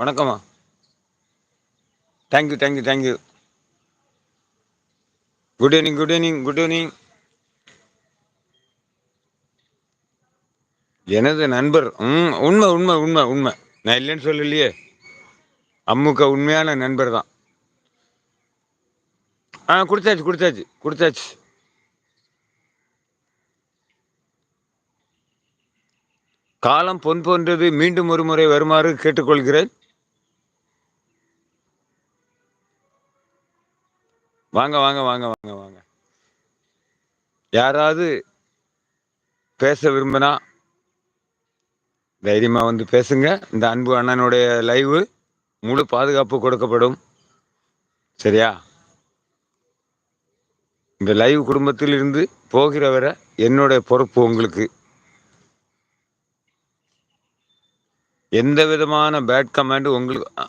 வணக்கம்மா. Thank you thank you thank you good evening good evening good evening எனது நண்பர் ம் உண்மை உண்மை உண்மை உண்மை. நான் இல்லைன்னு சொல்லலையே. அம்முக்க உண்மையான நண்பர் தான். ஆ கொடுத்தாச்சு கொடுத்தாச்சு கொடுத்தாச்சு. காலம் பொன் போன்றது மீண்டும் ஒரு முறை வருமாறு கேட்டுக்கொள்கிறேன். வாங்க வாங்க வாங்க வாங்க வாங்க. யாராவது பேச விரும்பினா தைரியமா வந்து பேசுங்க. இந்த அன்பு அண்ணனுடைய லைவு முழு பாதுகாப்பு கொடுக்கப்படும். சரியா? இந்த லைவ் குடும்பத்தில் இருந்து போகிற வரை என்னுடைய பொறுப்பு உங்களுக்கு. எந்த விதமான பேட் கமெண்ட் உங்களுக்கு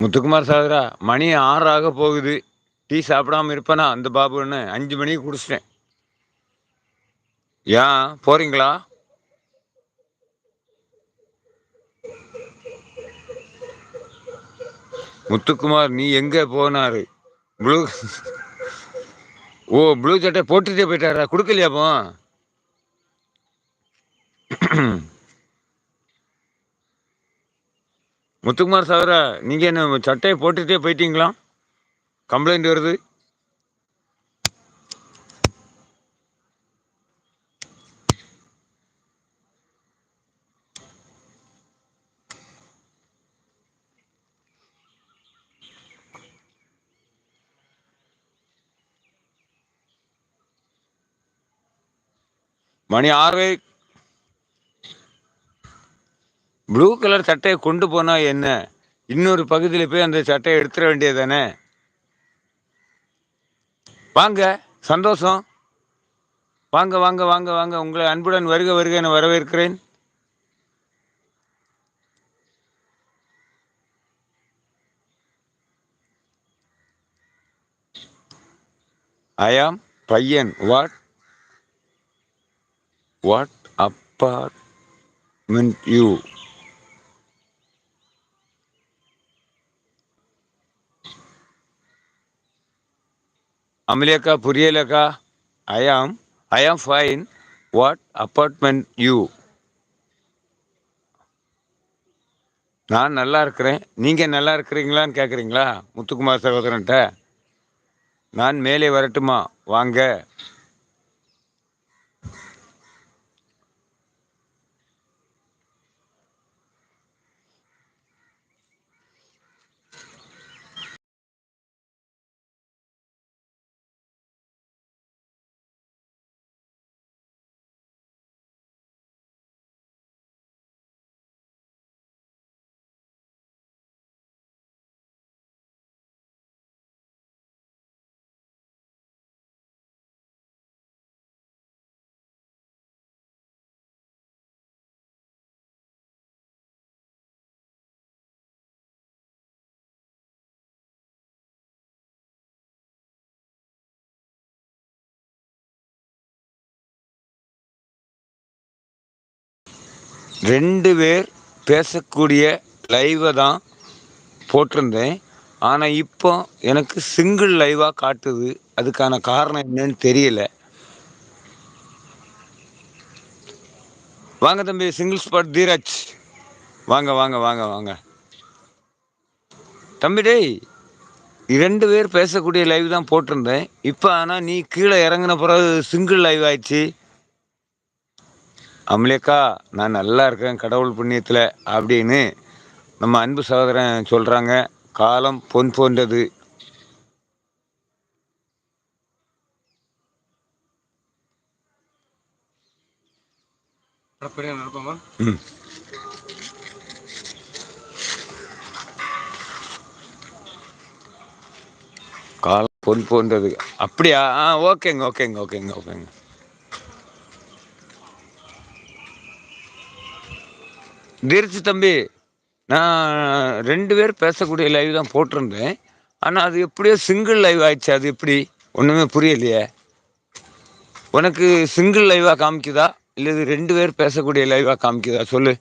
முத்துக்குமார் சாகரா மணி ஆறாக போகுது. டீ சாப்பிடாம இருப்பேனா அந்த பாபுன்னு அஞ்சு மணிக்கு குடிச்சிட்டேன். ஏன்? போறீங்களா? முத்துக்குமார் நீ எங்க போனாரு? ப்ளூ ஓ ப்ளூ சட்டை போட்டுட்டே போயிட்டாரா? கொடுக்கலையாப்போ முத்துக்குமார் சாகரா நீங்க என்ன சட்டையை போட்டுட்டே போயிட்டீங்களா? கம்ப்ளைண்ட் வருது. மணி ஆறு. ப்ளூ கலர் சட்டையை கொண்டு போனால் என்ன? இன்னொரு பகுதியில் போய் அந்த சட்டையை எடுத்துட வேண்டியது தானே? வாங்க சந்தோஷம். வாங்க வாங்க வாங்க வாங்க. உங்களை அன்புடன் வருக வருக என வரவேற்கிறேன். ஐ ஆம் பையன். வாட் வாட் அப்பார்ட்மெண்ட் யூ அமலியக்கா புரியலக்கா? I am I am fine what apartment you நான் நல்லா இருக்கிறேன். நீங்கள் நல்லா இருக்கிறீங்களான்னு கேட்குறீங்களா முத்துக்குமார் சகோதரன்ட்ட. நான் மேலே வரட்டுமா? வாங்க. ரெண்டு பேர் பேசக்கூடிய லைவை தான் போட்டிருந்தேன். ஆனால் இப்போ எனக்கு சிங்கிள் லைவாக காட்டுது. அதுக்கான காரணம் என்னன்னு தெரியல. வாங்க தம்பி சிங்கிள் ஸ்பாட் தீராஜ். வாங்க வாங்க வாங்க வாங்க. தம்பி டேய் ரெண்டு பேர் பேசக்கூடிய லைவ் தான் போட்டிருந்தேன். இப்போ ஆனால் நீ கீழே இறங்கின பிறகு சிங்கிள் லைவ் ஆயிடுச்சு. அமலேக்கா நான் நல்லா இருக்கேன் கடவுள் புண்ணியத்தில் அப்படின்னு நம்ம அன்பு சகோதரன் சொல்கிறாங்க காலம் பொன் போன்றது. காலம் பொன் போன்றது. அப்படியா? ஆ ஓகேங்க ஓகேங்க ஓகேங்க ஓகேங்க. தீர்ச்சி தம்பி நான் ரெண்டு பேர் பேசக்கூடிய லைவ் தான் போட்டிருந்தேன். ஆனால் அது எப்படியோ சிங்கிள் லைவ் ஆயிடுச்சு. அது எப்படி? ஒன்றுமே புரியலையே. உனக்கு சிங்கிள் லைவாக காமிக்குதா? இல்லை இது ரெண்டு பேர் பேசக்கூடிய லைவாக காமிக்குதா? சொல்லு.